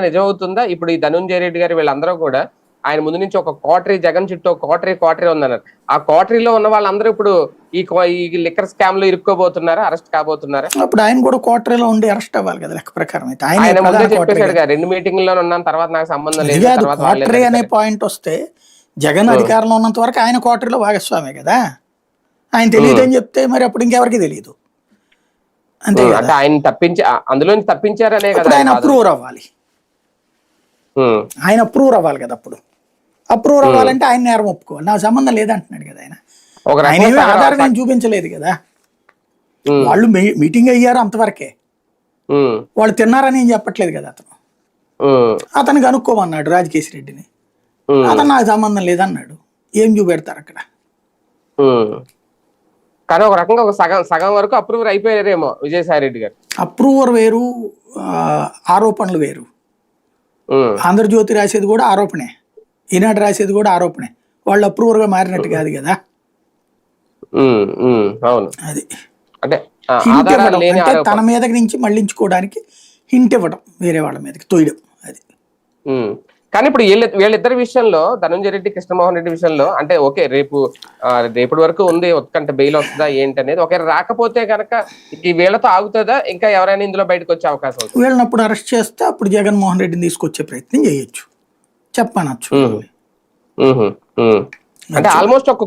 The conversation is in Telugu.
నిజమవుతుందా? ఇప్పుడు ఈ ధనుంజయ రెడ్డి గారు వీళ్ళందరూ కూడా ఆయన ముందు నుంచి ఒక కోటరీ జగన్ చుట్టూ కోటరీ కోటరీ ఉందన్నారు. ఆ కోటరీలో ఉన్న వాళ్ళందరూ ఇప్పుడు ఈ లిక్కర్ స్కామ్లో ఇరుక్కోబోతున్నారా? అరెస్ట్ కాబోతున్నారా? అప్పుడు ఆయన కూడా క్వార్టర్లో ఉండి అరెస్ట్ అవ్వాలి కదా లెక్క ప్రకారం అయితే. ఆయన ముందే చెప్పేశాడు రెండు మీటింగ్లో ఉన్నాను తర్వాత నాకు సంబంధం లేదు క్వార్టరీ అనే. పాయింట్ వస్తే జగన్ అధికారంలో ఉన్నంత వరకు ఆయన క్వార్టర్లో భాగస్వామే కదా. ఆయన తెలియదు అని చెప్తే మరి అప్పుడు ఇంకెవరికి తెలియదు? అంతే ఆయన తప్పించి అందులోంచి తప్పించారనే కదా ఆయన. అప్రూవర్ అవ్వాలి. ఆయన అప్రూవర్ అవ్వాలి కదా అప్పుడు. అప్రూవర్ అవ్వాలంటే ఆయన నేరం ఒప్పుకోవాలి. నాకు సంబంధం లేదంటున్నాడు కదా ఆయన. ఏమీ ఆధారం ఏం చూపించలేదు కదా. వాళ్ళు మీటింగ్ అయ్యారు అంతవరకే. వాళ్ళు తిన్నారని ఏం చెప్పట్లేదు కదా అతను. ఉమ్, అతనికి అనుకోమన్నాడు రాజకేశ్ రెడ్డిని. అతను నాకు సంబంధం లేదన్నాడు. ఏం చూపెడతారు అక్కడ. కానీ ఒక రకంగా ఒక సగం సగం వరకు అప్రూవర్ అయిపోయారేమో విజయసాయి రెడ్డి గారు. అప్రూవర్ వేరు ఆరోపణలు వేరు. ఆంధ్రజ్యోతి రాసేది కూడా ఆరోపణే. ఈనాడు రాసేది కూడా ఆరోపణే. వాళ్ళు అప్రూవర్గా మారినట్టు కాదు కదా. అది. అంటే హింట్ ఇవ్వడం తన మీదకి నుంచి మళ్ళించుకోవడానికి హింట్ ఇవ్వడం వేరే వాళ్ళ మీదకి తోయడం అది. కానీ ఇప్పుడు వీళ్ళ వీళ్ళిద్దరి విషయంలో ధనంజయ రెడ్డి కృష్ణమోహన్ రెడ్డి విషయంలో అంటే ఓకే రేపు రేపటి వరకు ఉంది ఒక్కంటే బెయిల్ వస్తుందా ఏంటి అనేది ఒకవేళ రాకపోతే కనుక ఈ వీళ్ళతో ఆగుతుందా? ఇంకా ఎవరైనా ఇందులో బయటకు వచ్చే అవకాశం వీళ్ళని అప్పుడు అరెస్ట్ చేస్తే అప్పుడు జగన్మోహన్ రెడ్డిని తీసుకొచ్చే ప్రయత్నం చేయొచ్చు. చెప్పనచ్చు. అంటే ఆల్మోస్ట్ ఒక